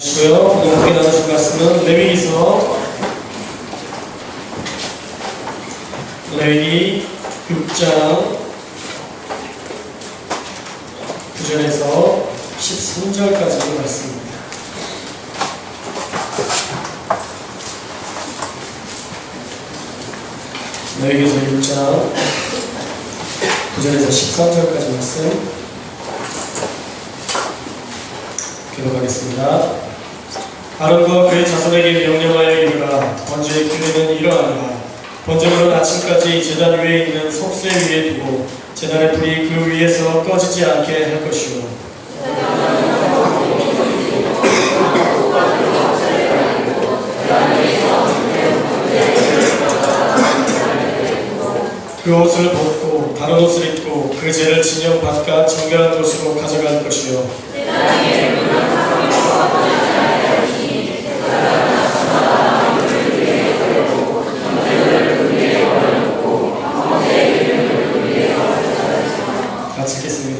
주시고요. 오늘 함께 나누실 말씀은 레위기서 레위기 6장 9절에서 13절까지 말씀입니다. 레위기서 6장 9절에서 13절까지 말씀 기록하겠습니다. 아론과 그의 자손에게 명령하여 이르라. 번제의 규례는 이러하니라. 번제물은 아침까지 제단 위에 있는 속쇠 위에 두고 제단의 불이 그 위에서 꺼지지 않게 할 것이요 그 옷을 벗고 다른 옷을 입고 그 죄를 진영 바깥 정결한 곳으로 가져갈 것이요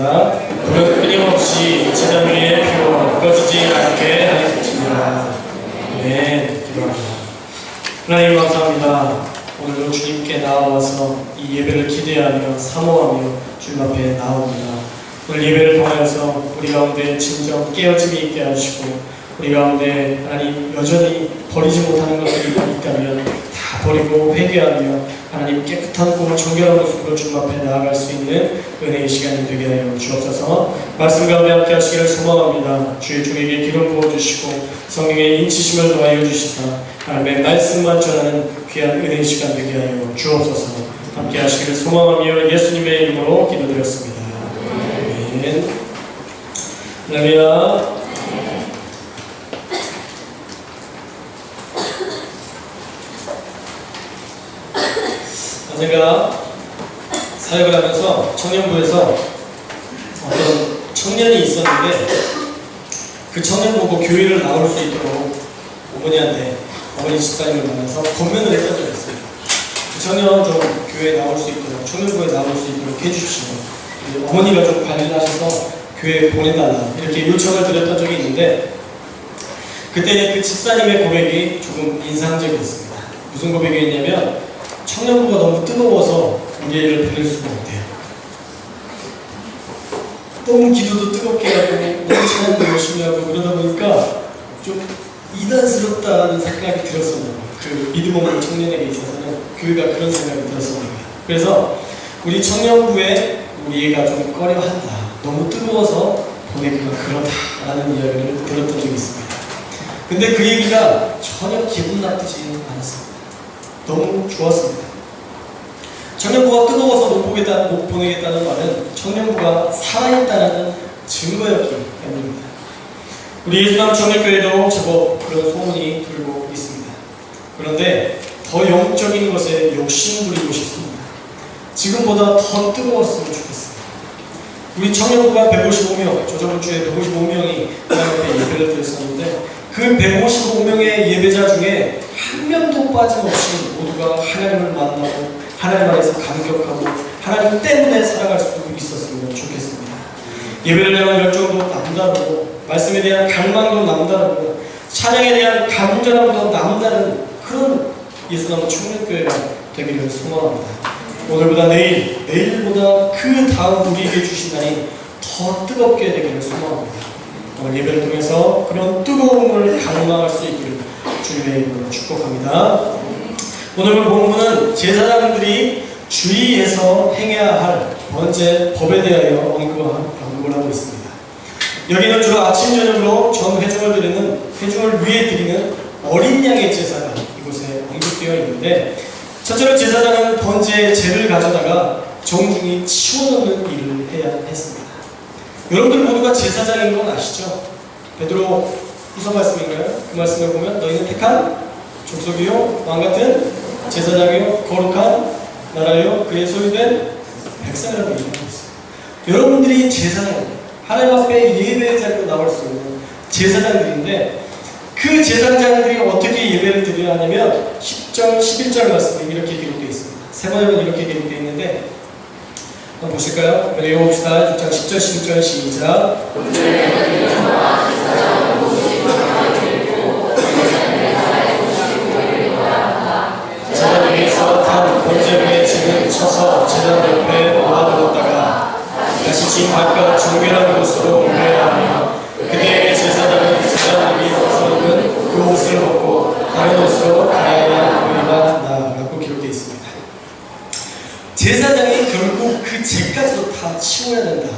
읽겠습니다. 불은 끊임없이 제단 위에 피워 꺼지지 않게 하였습니다. 네, 기도합니다. 하나님 감사합니다. 오늘도 주님께 나와서 이 예배를 기대하며 사모하며 주님 앞에 나옵니다. 오늘 예배를 통하여서 우리 가운데 진정 깨어짐이 있게 하시고 우리 가운데 하나님 여전히 버리지 못하는 것들이 있다면 다 버리고 회개하며 하나님 깨끗한 꿈을 정결한 모습으로 주님 앞에 나아갈 수 있는 은혜의 시간이 되게 하여 주옵소서. 말씀 가운데 함께 하시기를 소망합니다. 주의 종에게 기름 부어주시고 성령의 인치심을 더하여 주시사 하나님의 말씀만 전하는 귀한 은혜의 시간 되게 하여 주옵소서. 함께 하시기를 소망하며 예수님의 이름으로 기도드렸습니다. 아멘. 할렐루야. 제가 사역을 하면서 청년부에서 어떤 청년이 있었는데 그 청년 보고 교회를 나올 수 있도록 어머니한테 어머니 집사님을 만나서 권면을 했던 적이 있어요. 그 청년 좀 교회에 나올 수 있도록 청년부에 나올 수 있도록 해주시고 어머니가 좀 관리를 하셔서 교회에 보내달라 이렇게 요청을 드렸던 적이 있는데 그때 그 집사님의 고백이 조금 인상적이었습니다. 무슨 고백이었냐면 청년부가 너무 뜨거워서 우리를 보낼 수가 없대요. 너무 기도도 뜨겁게 하고 너무 찬양도 열심히 하고 그러다 보니까 좀 이단스럽다는 생각이 봐요. 그 믿음 없는 청년에게 있어서는 교회가 그런 생각이 봐요. 그래서 우리 청년부에 우리 애가 좀 꺼려한다. 너무 뜨거워서 보내기가 그렇다라는 이야기를 들었던 적이 있습니다. 근데 그 얘기가 전혀 기분 나쁘지 않았습니다. 너무 좋았습니다. 청년부가 뜨거워서 못 보겠다, 못 보내겠다는 말은 청년부가 살아있다는 증거였기 때문입니다. 우리 예수남 청년교회도 제법 그런 소문이 돌고 있습니다. 그런데 더 영적인 것에 욕심 부리고 싶습니다. 지금보다 더 뜨거웠으면 좋겠습니다. 우리 청년부가 155명, 저저번 주에 155명이 하나님 예배를 드렸었는데 그 155명의 예배자 중에 한 명도 빠짐없이 모두가 하나님을 만나고 하나님 안에서 감격하고 하나님 때문에 살아갈 수 있었으면 좋겠습니다. 예배를 향한 열정도 남다르고 말씀에 대한 갈망도 남다르고 찬양에 대한 감정도 남다른 그런 예수남 청년교회가 되기를 소망합니다. 오늘보다 내일, 내일보다 그 다음 우리에게 주신 날이 더 뜨겁게 되기를 소망합니다. 오늘 예배를 통해서 그런 뜨거움을 갈망할 수 있기를 주님의 이름으로 축복합니다. 오늘 본문은 제사장들이 주의해서 행해야 할 번제 법에 대하여 언급을 하고 있습니다. 여기는 주로 아침 저녁으로 전 회중을 드리는 회중을 위해 드리는 어린 양의 제사가 이곳에 언급되어 있는데 첫째로 제사장은 번제의 죄를 가져다가 정중히 치워놓는 일을 해야 했습니다. 여러분들 모두가 제사장인 건 아시죠? 베드로 후서 말씀인가요? 그 말씀을 보면 너희는 택한 족속이요 왕 같은 제사장이요 거룩한 나라요 그의 소유된 백성이라고 얘기하고 있어요. 여러분들이 제사장입니다. 하나님 앞에 예배의 자리로 나올 수 있는 제사장들인데 그 제사장들이 어떻게 예배를 드려야 하냐면 10절, 11절 말씀에 이렇게 기록되어 있습니다. 세 번역은 이렇게 기록되어 있는데 한번 보실까요? 읽어봅시다. 6장 10절, 11절 시작. 이 바깥 정결한 곳으로 옮겨야 하며 그대의 제사장이 제사장이 벗어는 그 옷을 벗고 다른 옷으로 가야 합니다. 라고 기록되어 있습니다. 제사장이 결국 그 죄까지도 다 치워야 된다.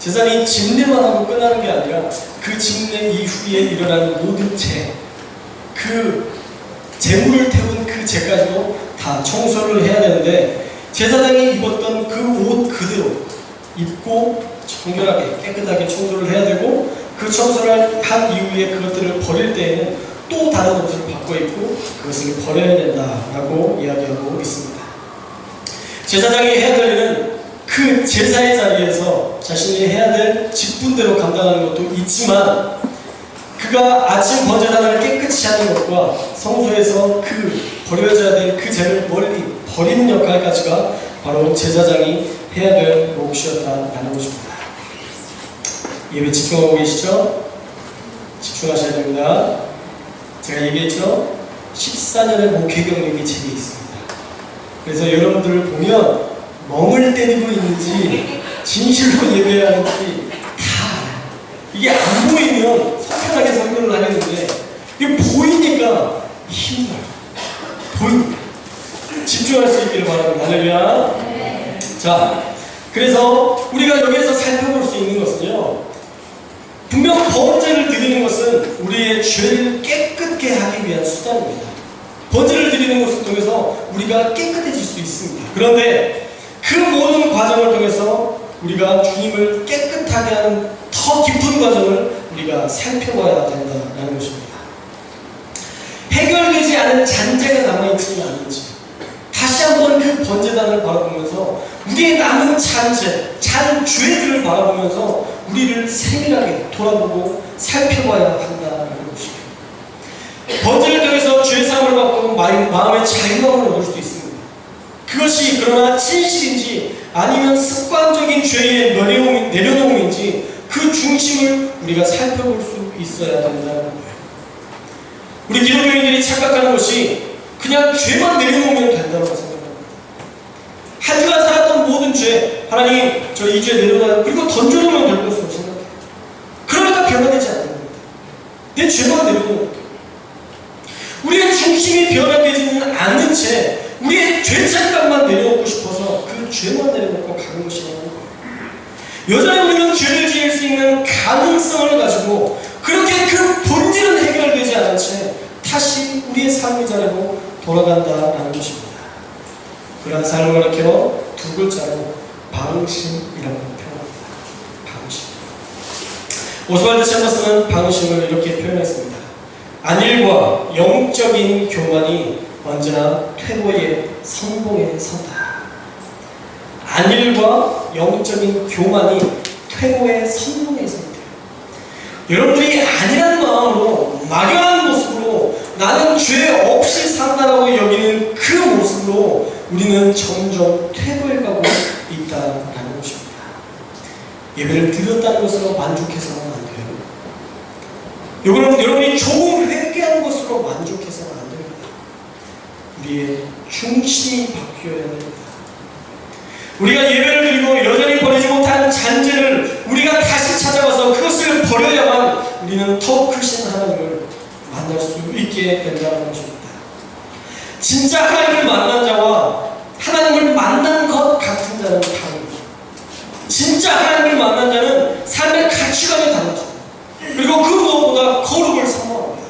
제사장이 집례만 하고 끝나는 게 아니라 그 집례 이후에 일어나는 모든 죄, 그 재물을 태운 그 죄까지도 다 청소를 해야 되는데 제사장이 입었던 그 옷 그대로 입고 정결하게 깨끗하게 청소를 해야 되고 그 청소를 한 이후에 그것들을 버릴 때에는 또 다른 옷을 바꿔 입고 그것을 버려야 된다라고 이야기하고 있습니다. 제사장이 해야 될 일은 그 제사의 자리에서 자신이 해야 될 직분대로 감당하는 것도 있지만 그가 아침 번제단을 깨끗이 하는 것과 성소에서 그 버려져야 될 그 죄를 멀리 버리는 역할까지가 바로 제사장이 해야 될 몫이었다라는 것입니다. 예배 집중하고 계시죠? 집중하셔야 됩니다. 제가 얘기했죠? 14년의 목회 경력이 제게 있습니다. 그래서 여러분들을 보면 멍을 때리고 있는지 진실로 예배하는지 다. 이게 안 보이면 속편하게 설교를 하겠는데 이게 보이니까. 보이니까 집중할 수 있기를 바랍니다. 할렐루야. 자, 그래서 우리가 여기에서 살펴볼 수 있는 것은요. 분명 번제를 드리는 것은 우리의 죄를 깨끗게 하기 위한 수단입니다. 번제를 드리는 것을 통해서 우리가 깨끗해질 수 있습니다. 그런데 그 모든 과정을 통해서 우리가 주님을 깨끗하게 하는 더 깊은 과정을 우리가 살펴봐야 된다는 것입니다. 해결되지 않은 잔재가 남아있지 않은지 한번 그 번제단을 바라보면서 우리의 남은 잔재, 잔 죄들을 바라보면서 우리를 세밀하게 돌아보고 살펴봐야 한다는 것입니다. 번제를 통해서 죄사함을 받고 마음- 마음의 자유함을 얻을 수 있습니다. 그것이 그러나 진실인지 아니면 습관적인 죄의 내려놓음, 내려놓음인지 그 중심을 우리가 살펴볼 수 있어야 된다는 거예요. 우리 기독교인들이 착각하는 것이 그냥 죄만 내려놓으면 된다고 생각합니다. 한 주간 살았던 모든 죄, 하나님 저 이 죄 내려놔요. 그리고 던져놓으면 될 것으로 생각해요. 그러니까 변화되지 않는 겁니다. 내 죄만 돼요. 우리의 중심이 변화되지는 않는 채 우리의 죄책감만 내려놓고 싶어서 그 죄만 내려놓고 가는 것이라는 거예요. 여전히 우리는 죄를 지을 수 있는 가능성을 가지고 그렇게 그 본질은 해결되지 않은 채 다시 우리의 삶의 자리로 돌아간다라는 것입니다. 그런 삶을 가리켜 두 글자로 방심이라고 표현합니다. 방심. 오스왈드 챔버스는 방심을 이렇게 표현했습니다. 안일과 영적인 교만이 언제나 퇴보의 선봉에 선다. 안일과 영적인 교만이 퇴보의 선봉에 선다. 여러분들이 아니라는 마음으로 막연한 모습으로 나는 죄 없이 산다라고 여기는 그 모습으로 우리는 점점 퇴보해 가고 있다라는 것입니다. 예배를 드렸다는 것으로 만족해서는 안 돼요. 여러분, 여러분이 조금 회개한 것으로 만족해서는 안 됩니다. 우리의 중심이 바뀌어야 됩니다. 우리가 예배를 드리고 여전히 버리지 못한 잔재를 우리가 다시 찾아가서 그것을 버려야만 우리는 더 크신 하나님을 만날 수 있게 된다는 것입니다. 진짜 하나님을 만난 자와 하나님을 만난 것 같은 자는 다릅니다. 진짜 하나님을 만난 자는 삶의 가치관이 다르죠. 그리고 그 무엇보다 거룩을 사모합니다.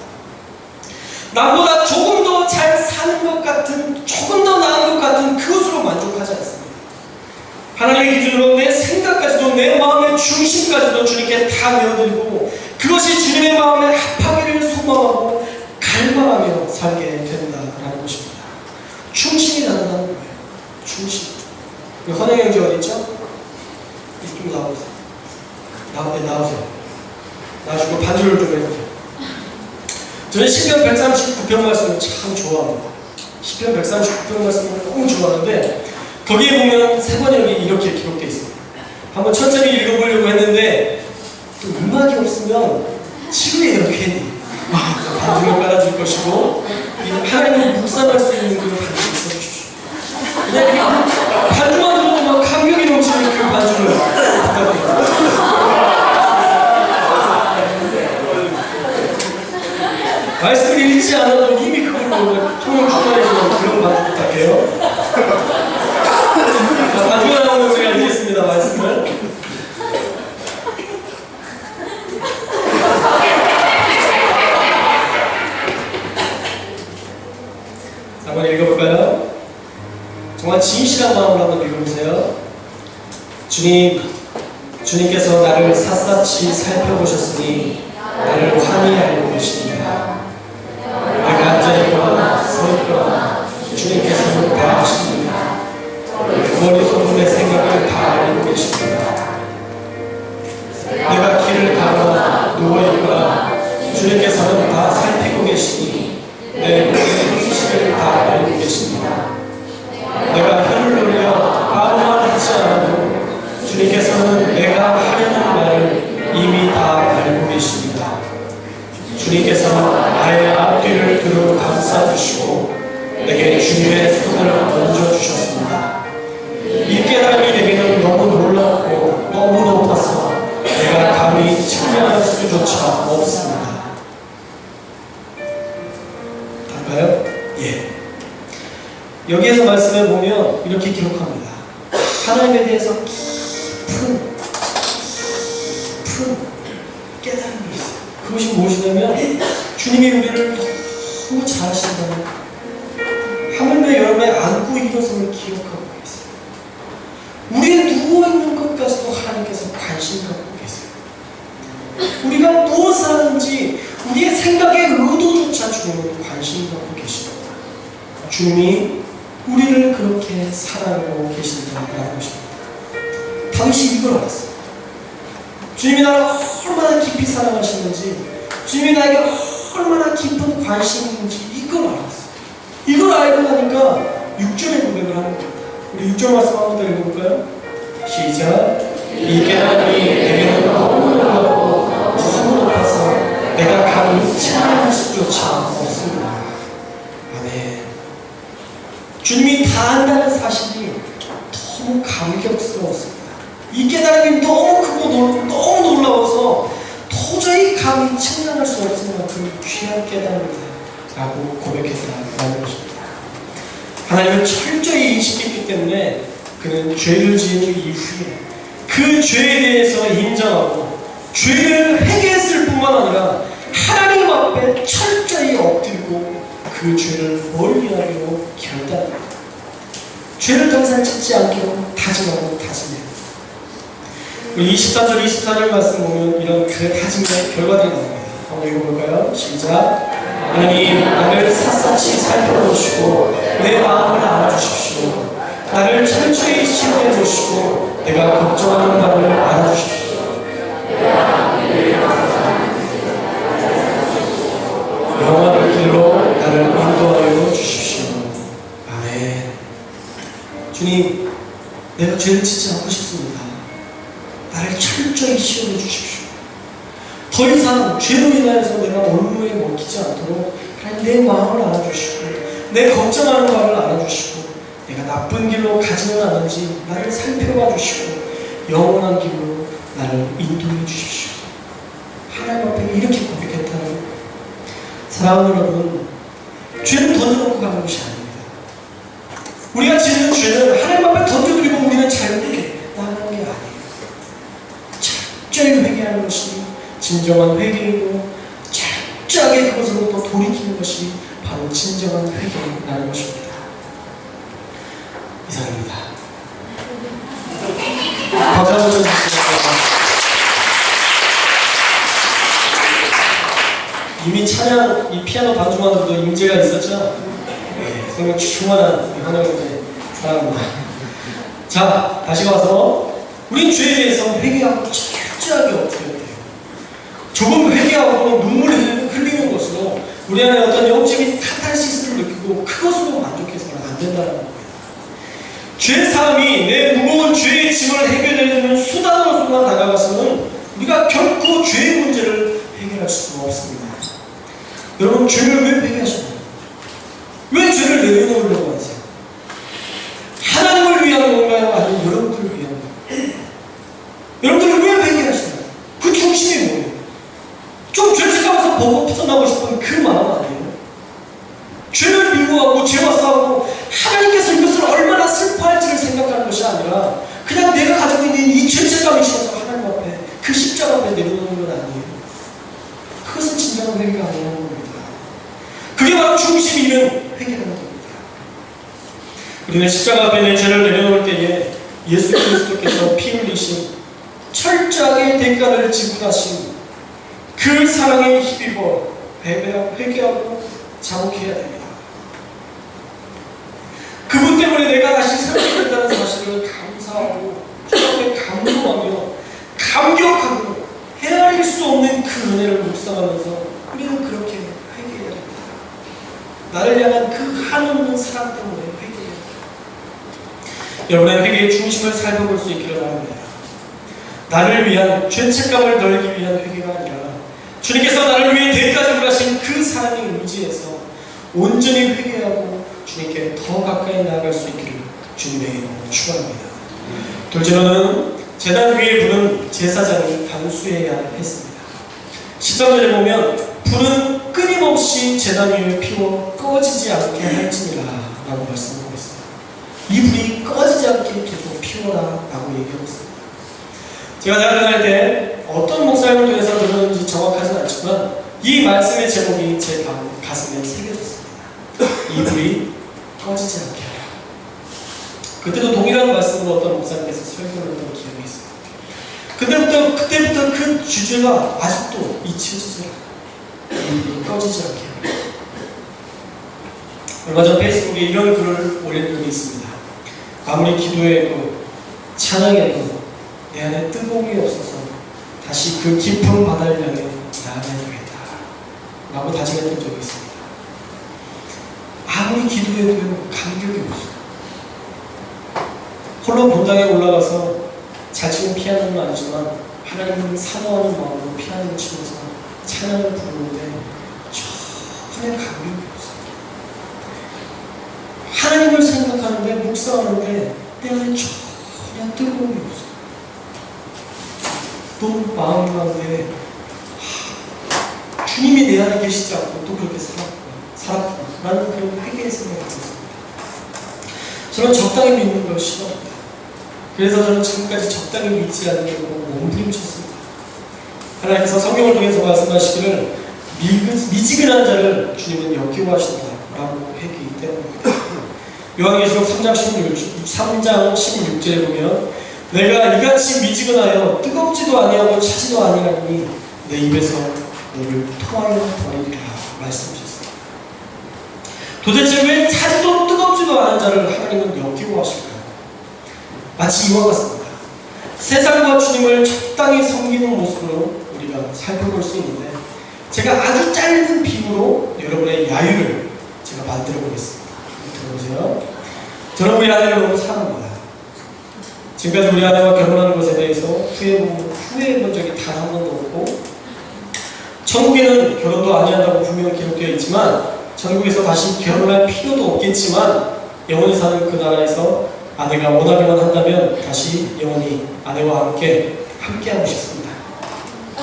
나보다 조금 더 잘 사는 것 같은, 조금 더 나은 것 같은 그것으로 만족하지 않습니다. 하나님의 기준으로 내 생각까지도 내 마음의 중심까지도 주님께 다 내어드리고 그것이 주님의 마음에 합하기를 소망하고 갈망하며 살게 된다라는 것입니다. 충신이 나타나는 거예요. 충신. 그 헌행 형제 어디 있죠? 이쪽 나오세요. 나, 네, 나오세요. 나와주고 반주를 좀 해보세요. 저는 10편 139편 말씀을 참 좋아합니다. 10편 139편 말씀을 너무 좋아하는데 거기에 보면 세 번역이 이렇게 기록되어 있습니다. 한번 천천히 읽어보려고 했는데 또 음악이 없으면 치료해요 괜히. 반주를 깔아줄 것이고 이 하나님을 묵상할 수 있는 그 반주를 써주십시오. 내 깨달음이 있어요. 그것이 무엇이냐면 주님이 우리를 너무 잘 아신다는 하물며 여름에 안고 일어섬을 기억하고 계세요. 우리의 누워있는 것까지도 하나님께서 관심 갖고 계세요. 우리가 무엇을 하는지 우리의 생각의 의도조차 주님은 관심 갖고 계십니다. 주님이 우리를 그렇게 사랑하고 계신다는 것입니다. 당시 이걸 알았어요. 주님이 나를 얼마나 깊이 사랑하시는지, 주님이 나에게 얼마나 깊은 관심이 있는지 이걸 알았어요. 이걸 알고 나니까 6절의 고백을 하는 겁니다. 우리 6절 말씀 한번 더 읽어볼까요? 시작. 이 깨달음이 내게는 너무 놀랍고 너무 높아서 내가 감히 찬양할 수조차 없습니다. 아멘. 주님이 다 안다는 사실이 너무 감격스러웠습니다. 이 깨달음이 너무 크고 놀- 너무 감히 측량할 수 없을 만큼 귀한 깨달음이다. 라고 고백했다라는 것입니다. 하나님은 철저히 인식했기 때문에 그는 죄를 지은 이후에 그 죄에 대해서 인정하고 죄를 회개했을 뿐만 아니라 하나님 앞에 철저히 엎드리고 그 죄를 멀리하기로 결단합니다. 죄를 더 이상 짓지 않기로 다짐하고 다짐해요. 23절, 24절 말씀 보면 이런 그 다짐의 결과들이 나옵니다. 한번 읽어볼까요? 시작. 하나님, 나를 샅샅이 살펴보시고 내 마음을 알아주십시오. 나를 철저히 시험해 보시고 내가 걱정하는 바를 알아주십시오. 영원한 길로 나를 인도하여 주십시오. 아멘. 주님, 내가 죄를 짓지 않고 싶습니다. 철저히 시험해 주십시오. 더 이상 죄로 인하여서 내가 올무에 먹히지 않도록 하나님 내 마음을 알아주시고 내 걱정하는 바를 알아주시고 내가 나쁜 길로 가지는 않은지 나를 살펴봐 주시고 영원한 길로 나를 인도해 주십시오. 하나님 앞에 이렇게 고백했다는. 사랑하는 여러분, 죄는 던져놓고 가는 것이 아닙니다. 우리가 짓는 죄는 하나님 앞에 던져드리고 우리는 잘못하게 나가는 게 아니에요. 철저히 회개하는 것이 진정한 회개이고 철저하게 그것으로부터 돌이키는 것이 바로 진정한 회개라는 것입니다. 이상입니다. 박수 한번 쳐주시겠습니다. 이미 찬양 이 피아노 반주만으로도 임재가 있었죠? 네, 성령 충만한 우리 하나님의 사랑입니다. 자, 다시 와서 우린 죄에 대해서 회개하고 철저하게? 조금 회개하고 눈물을 흘리는 것으로 우리 안에 어떤 영적인 카탈시스를 느끼고 그것으로 만족해서는 안 된다는 겁니다. 죄 사함이 내 무거운 죄의 짐을 해결하려는 수단으로서만 다가가서는 우리가 결코 죄의 문제를 해결할 수가 없습니다. 여러분 죄를 왜 회개하시나요? 왜 죄를 내려놓으려고 하세요? 하나님을 위한 건가요? 아니면 여러분들을 위한 건가요? 여러분들은 왜 회개하시나요? 그 중심이 뭐예요? 좀 죄책감에서 벗어나고 싶은 그 마음 아니에요? 죄를 미워하고 죄와 싸우고 하나님께서 이것을 얼마나 슬퍼할지를 생각하는 것이 아니라 그냥 내가 가지고 있는 이 죄책감이 싫어서 하나님 앞에 그 십자가 앞에 내려놓는 건 아니에요. 그것은 진정한 회개가 아니라는 겁니다. 그게 바로 중심이 있는 회개라는 겁니다. 우리는 십자가 앞에 내 죄를 내려놓을 때에 예수 그리스도께서 피 흘리신 철저하게 대가를 지불하신 그 사랑에 힘입어 회개하고 자복해야 됩니다. 그분 때문에 내가 다시 살아있다는 사실을 감사하고 주 앞에 감동하며 감격하고 헤아릴 수 없는 그 은혜를 묵상하면서 우리는 그렇게 회개해야 됩니다. 나를 향한 그 한없는 사랑 때문에 회개해야 됩니다. 여러분의 회개의 중심을 살펴볼 수 있기를 바랍니다. 나를 위한 죄책감을 덜기 위한 회개가 아니라 주님께서 나를 위해 대가 지불하신 그 사랑의 의지에서 온전히 회개하고 주님께 더 가까이 나아갈 수 있기를 주님의 이름으로 축원합니다. 둘째로는 재단 위에 불은 제사장이 단수해야 했습니다. 13절에 보면 불은 끊임없이 재단 위에 피워 꺼지지 않게 할지니라 라고 말씀하고 있습니다. 이 불이 꺼지지 않게 계속 피워라 라고 얘기하고 있습니다. 제가 대학 다닐 때 어떤 목사님을 통해서 들었는지 정확하진 않지만 이 말씀의 제목이 제 가- 가슴에 새겨졌습니다. 이 불이 꺼지지 않게 하라. 그때도 동일한 말씀으로 어떤 목사님께서 설교를 했던 기억이 있습니다. 그때부터 그때부터 그 주제가 아직도 잊혀지지 않아요. 이 불이 꺼지지 않게 하라. 얼마 전 페이스북에 이런 글을 올린 적이 있습니다. 아무리 기도해도 찬양해도 내 안에 뜨거움이 없어서 다시 그 깊은 바다를 향해 나아가야 되겠다. 라고 다짐했던 적이 있습니다. 아무리 기도해도 감격이 없어요. 홀로 본당에 올라가서 잘 치는 피아노는 아니지만 하나님을 사모하는 마음으로 피아노를 치면서 찬양을 부르는데 전혀 감격이 없어요. 하나님을 생각하는데 묵상하는데 내 안에 전혀 뜨거움이 없어요. 또 마음 가운데 하, 주님이 내 안에 계시지 않고 또 그렇게 살았구나, 살았구나 라는 그런 회개의 생각을 하고 있습니다. 저는 적당히 믿는 걸 싫어합니다. 그래서 저는 지금까지 적당히 믿지 않으려고 몸부림쳤습니다. 하나님께서 성경을 통해서 말씀하시기를 미지근한 자를 주님은 역겨워하신다 라고 했기 때문입니다. 요한계시록 3장 16, 3장 16절에 보면 내가 이같이 미지근하여 뜨겁지도 아니하고 차지도 아니하니 내 입에서 너를 토하여 버리리라 말씀하셨습니다. 도대체 왜 차지도 뜨겁지도 않은 자를 하나님은 역겨워하실까요? 마치 이와 같습니다. 세상과 주님을 적당히 섬기는 모습으로 우리가 살펴볼 수 있는데 제가 아주 짧은 비유로 여러분의 야유를 제가 만들어 보겠습니다. 들어보세요. 저는 우리 아내를 너무 사랑합니다. 지금까지 우리 아내와 결혼하는 것에 대해서 후회해본, 후회해본 적이 단 한 번도 없고 천국에는 결혼도 아니한다고 분명히 기록되어 있지만 천국에서 다시 결혼할 필요도 없겠지만 영원히 사는 그 나라에서 아내가 원하기만 한다면 다시 영원히 아내와 함께 함께하고 싶습니다.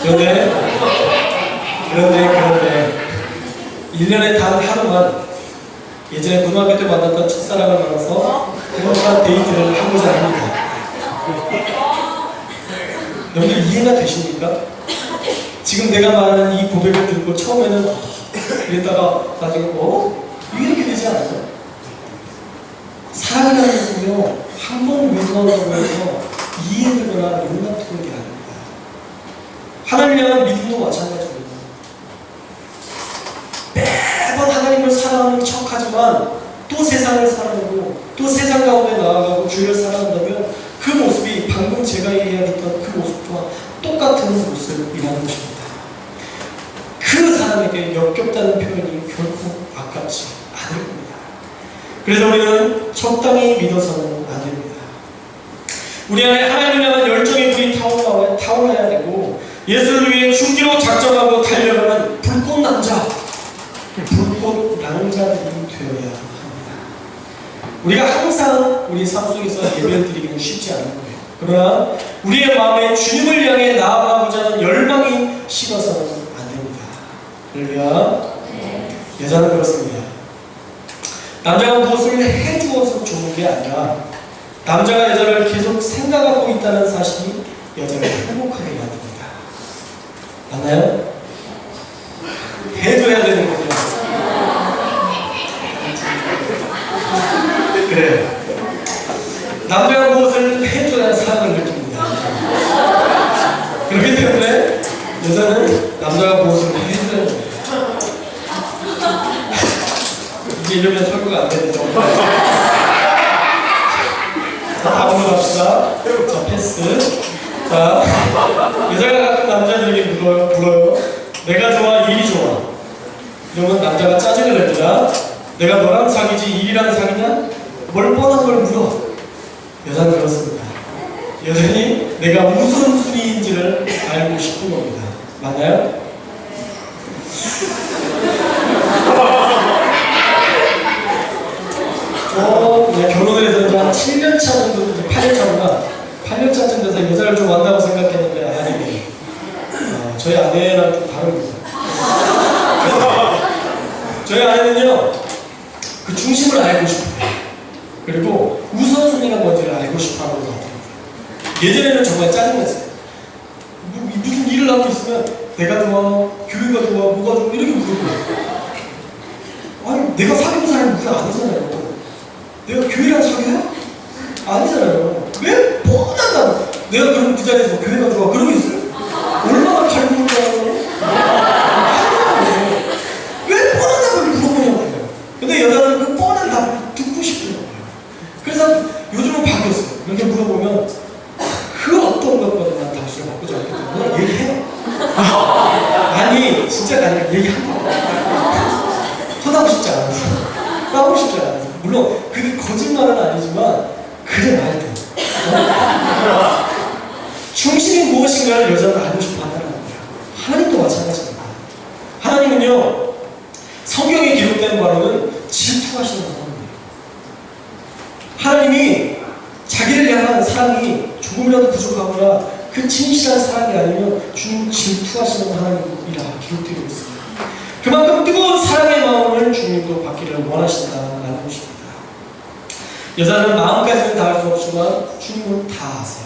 그런데 그런데 그런데 1년에 단 하루만 예전에 고등학교 때 만났던 첫사랑을 만나서 행복한 데이트를 하고자 합니다. 여러분들 이해가 되십니까? 지금 내가 말하는 이 고백을 듣고 처음에는 그랬다가 나중에 어? 이렇게 되지 않아요? 사랑이라는 것은요 한번 외면한다고 해서 이해되거나 용납되는 게 아닙니다. 하나님 향한 믿음도 마찬가지입니다. 매번 하나님을 사랑하는 척하지만 또 세상을 사랑하고 또 세상 가운데 나아가고 주를 사랑한다면 그 모습이 방금 제가 이야기했던 그 모습과 똑같은 모습이라는 것입니다. 그 사람에게 역겹다는 표현이 결코 아깝지 않을 겁니다. 그래서 우리는 적당히 믿어서는 안 됩니다. 우리 안에 하나님을 향한 열정의 불이 타올라, 타올라야 되고 예수를 위해 중기로 작정하고 달려가는 불꽃 남자, 불꽃 낭자들이 되어야 합니다. 우리가 항상 우리 삶 속에서 예배를 드리기는 쉽지 않은 거예요. 그러나 우리의 마음에 주님을 향해 나아가고자 하는 열망이 식어서는 안 됩니다. 할렐루야. 여자는 그렇습니다. 남자가 무엇을 해주어서 좋은 게 아니라 남자가 여자를 계속 생각하고 있다는 사실이 여자를 행복하게 만듭니다. 맞나요? 해줘야 되는 거죠. 그래요. 이제 이러면 설교가 안 되는 정도. 자, 갑시다. 자, 패스. 자, 여자가 남자들에게 물어요. 물어요. 내가 좋아, 일이 좋아. 이러면 남자가 짜증을 냅니다. 내가 너랑 사귀지 일이랑 사귀냐? 뭘 뻔한 걸 물어. 여자는 그렇습니다. 여전히 내가 무슨 수리인지를 알고 싶은 겁니다. 맞나요? 저 그냥 결혼을 해서 이제 한 7년 차 정도, 이제 8년 차구나. 8년 차쯤 여자를 좀 만나고 생각했는데 아니네. 어, 저희 아내랑 좀 다릅니다. 저희 아내는요, 그 중심을 알고 싶어요. 그리고 우선순위가 뭔지를 알고 싶어 하는 것 같아요. 예전에는 정말 짜증났어요. 무- 무슨 일을 하고 있으면 내가 좋아, 교회가 좋아, 뭐가 좋아 이렇게 물어보고 아니 내가 사귀는 사람이 그게 아니잖아요. 내가 교회랑 사귀어요? 아니잖아요. 내가 그럼 그 자리에서 교회가 좋아 그러고 있어요? 얼마나 갈구는 거야. 왜 뻔한 답을 물어보냐고요. 근데 여자는 그 뻔한 답을 듣고 싶은 거예요. 그래서 요즘은 바뀌었어요. 이렇게 물어보면 그 어떤 것보다 난 당신을 바꾸지 않기 때문에 얘기해요. 아니 진짜가 아니라 얘기한다. 쳐다보고 싶지 않아서 까고 싶지 않아서 물론 그게 거짓말은 아니지만 그래 말돼 중심이 무엇인가를 여자는 알고 싶어 한다는 거예요. 하나님도 마찬가지입니다. 하나님은요 성경에 기록된 바로는 질투하시는 하나님이에요. 하나님이 자기를 향한 사랑이 조금이라도 부족하거나 그 진실한 사랑이 아니면 주님 질투하시는 하나님이라 기록되어 있습니다. 그만큼 뜨거운 사랑의 마음을 주님도 받기를 원하신다라는 것입니다. 여자는 마음까지는 다 할 수 없지만 주님은 다 아세요.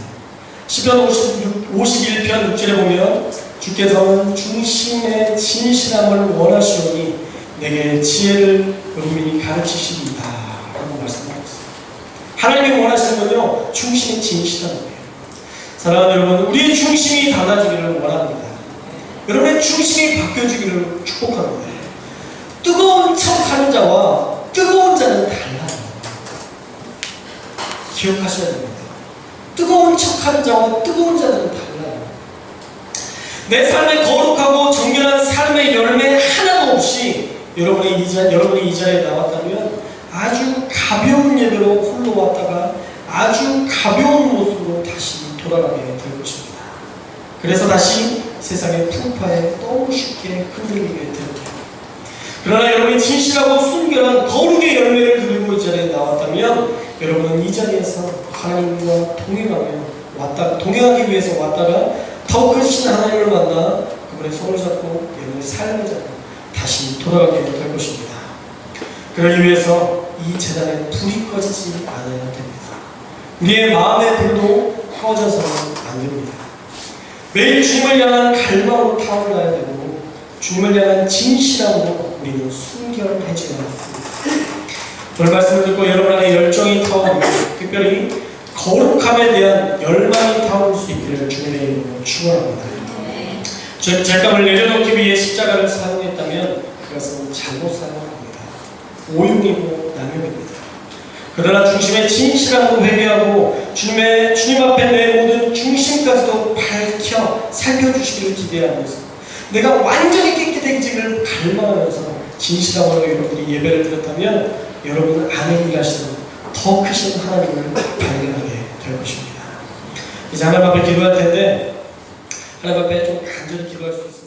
시편 56, 51편 6절에 보면 주께서는 중심의 진실함을 원하시오니 내게 지혜를 은밀히 가르치시리이다 라고 말씀하고 있습니다. 하나님이 원하시는 건요 중심이 진실한 거예요. 사랑하는 여러분 우리의 중심이 달라지기를 원합니다. 여러분의 중심이 바뀌어지기를 축복합니다. 뜨거운 척하는 자와 뜨거운 자는 달라요. 기억하셔야 됩니다. 뜨거운 척하는 자와 뜨거운 자는 달라요. 내 삶에 거룩하고 정결한 삶의 열매 하나도 없이 여러분이 이, 자, 여러분이 이 자리에 나왔다면 아주 가벼운 예배로 홀로 왔다가 아주 가벼운 모습으로 다시 돌아가게 될 것입니다. 그래서 다시 세상의 풍파에 너무 쉽게 흔들리게 됩니다. 그러나 여러분이 진실하고 순결한 거룩의 열매를 들고 이 자리에 나왔다면 여러분은 이 자리에서 하나님과 동행하며 왔다 동행하기 위해서 왔다가 더 크신 하나님을 만나 그분의 손을 잡고 여러분의 삶을 잡고 다시 돌아가게 될 것입니다. 그러기 위해서 이 재단에 불이 꺼지지 않아야 됩니다. 우리의 마음의 불도 꺼져서는 안 됩니다. 매일 주님을 향한 갈망으로 타올라야 되고 주님을 향한 진실함으로 우리는 순결해져야 합니다. 오늘 말씀을 듣고 여러분 안에 열정이 타오르고 특별히 거룩함에 대한 열망이 타오를 수 있기를 주님의 이름으로 축원합니다. 저 죄감을 내려놓기 위해 십자가를 사용했다면 그것은 잘못 사용합니다. 오용이고 남용입니다. 그러나 중심의 진실함으로 회개하고 주님의 주님 앞에 내 모든 중심까지도 밝혀 살펴주시기를 기대하면서 내가 완전히 깨끗해지기를 갈망하면서 진실함으로 여러분이 예배를 드렸다면 여러분 안에 일하시는 더 크신 하나님을 발견하게 될 것입니다. 이제 하나님 앞에 기도할 텐데 하나님 앞에 좀 간절히 기도할 수 있어요.